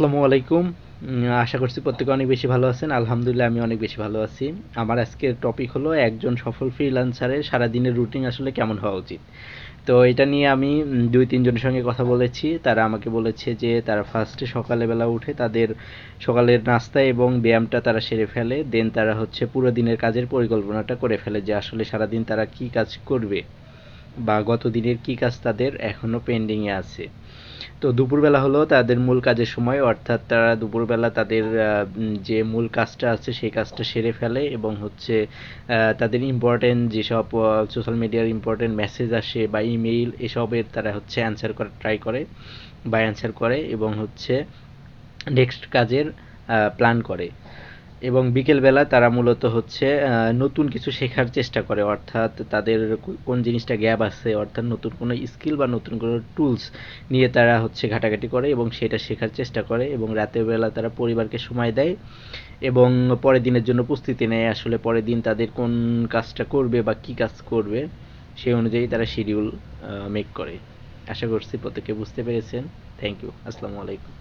আসসালামু আলাইকুম। আশা করছি প্রত্যেকে অনেক বেশি ভালো আছেন। আলহামদুলিল্লাহ, আমি অনেক বেশি ভালো আছি। আমার আজকের টপিক হলো একজন সফল ফ্রিল্যান্সারের সারাদিনের রুটিন আসলে কেমন হওয়া উচিত। তো এটা নিয়ে আমি দুই, তিনজনের সঙ্গে কথা বলেছি। তারা আমাকে বলেছে যে, তারা ফার্স্টে সকালবেলা উঠে তাদের সকালের নাস্তা এবং ব্যায়ামটা তারা সেরে ফেলে। দেন তারা হচ্ছে পুরো দিনের কাজের পরিকল্পনাটা করে ফেলে যে, আসলে সারাদিন তারা কি কাজ করবে বা গত দিনের কি কাজ তাদের এখনও পেন্ডিংয়ে আছে। তো দুপুরবেলা হলো তাদের মূল কাজের সময়, অর্থাৎ তারা দুপুরবেলা তাদের যে মূল কাজটা আছে সেই কাজটা সেরে ফেলে এবং হচ্ছে তাদের ইম্পর্টেন্ট যেসব সোশ্যাল মিডিয়ার ইম্পর্টেন্ট মেসেজ আসে বা ইমেইল এসবের তারা হচ্ছে অ্যান্সার করার ট্রাই করে বা অ্যান্সার করে এবং হচ্ছে নেক্সট কাজের প্ল্যান করে। এবং বিকেলবেলা তারা মূলত হচ্ছে নতুন কিছু শেখার চেষ্টা করে, অর্থাৎ তাদের কোন জিনিসটা গ্যাপ আছে, অর্থাৎ নতুন কোনো স্কিল বা নতুন কোনো টুলস নিয়ে তারা হচ্ছে ঘাটাঘাটি করে এবং সেটা শেখার চেষ্টা করে এবং রাতের বেলা তারা পরিবারকে সময় দেয় এবং পরের দিনের জন্য প্রস্তুতি নেয়, আসলে পরের দিন তাদের কোন কাজটা করবে বা কি কাজ করবে সেই অনুযায়ী তারা শিডিউল মেক করে। আশা করছি প্রত্যেকে বুঝতে পেরেছেন। থ্যাংক ইউ আসসালামু আলাইকুম।